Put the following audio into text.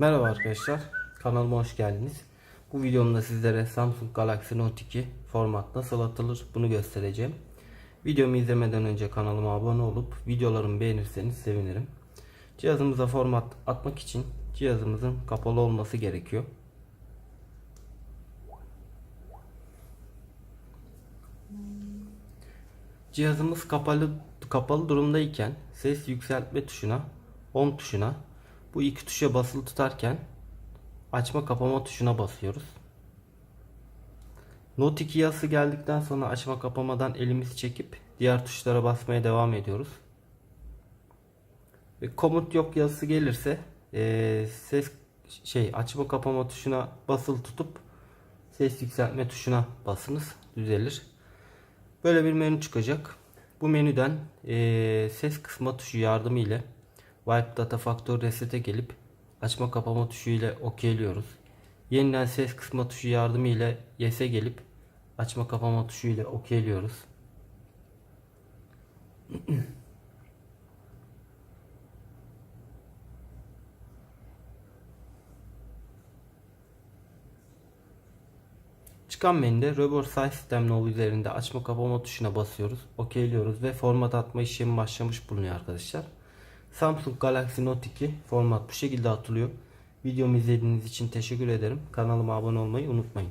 Merhaba arkadaşlar, kanalıma hoş geldiniz. Bu videomda sizlere Samsung Galaxy Note 2 format nasıl atılır bunu göstereceğim. Videomu izlemeden önce kanalıma abone olup videolarımı beğenirseniz sevinirim. Cihazımıza format atmak için cihazımızın kapalı olması gerekiyor. Cihazımız kapalı kapalı durumdayken ses yükseltme tuşuna, on tuşuna bu iki tuşa basılı tutarken açma kapama tuşuna basıyoruz. Note 2 yazısı geldikten sonra açma kapamadan elimizi çekip diğer tuşlara basmaya devam ediyoruz. Ve komut yok yazısı gelirse eee, ses şey açma kapama tuşuna basılı tutup ses yükseltme tuşuna basınız düzelir. Böyle bir menü çıkacak. Bu menüden eee, ses kısma tuşu yardımı ile Wipe Data Factory Reset'e gelip açma kapama tuşu ile okeyliyoruz. Yeniden ses kısma tuşu yardımı ile Yes'e gelip açma kapama tuşu ile okeyliyoruz. Çıkan menüde Reverse Size System Nav üzerinde açma kapama tuşuna basıyoruz. Okeyliyoruz ve format atma işlemi başlamış bulunuyor arkadaşlar. Samsung Galaxy Note 2 format bu şekilde atılıyor. Videomu izlediğiniz için teşekkür ederim. Kanalıma abone olmayı unutmayın.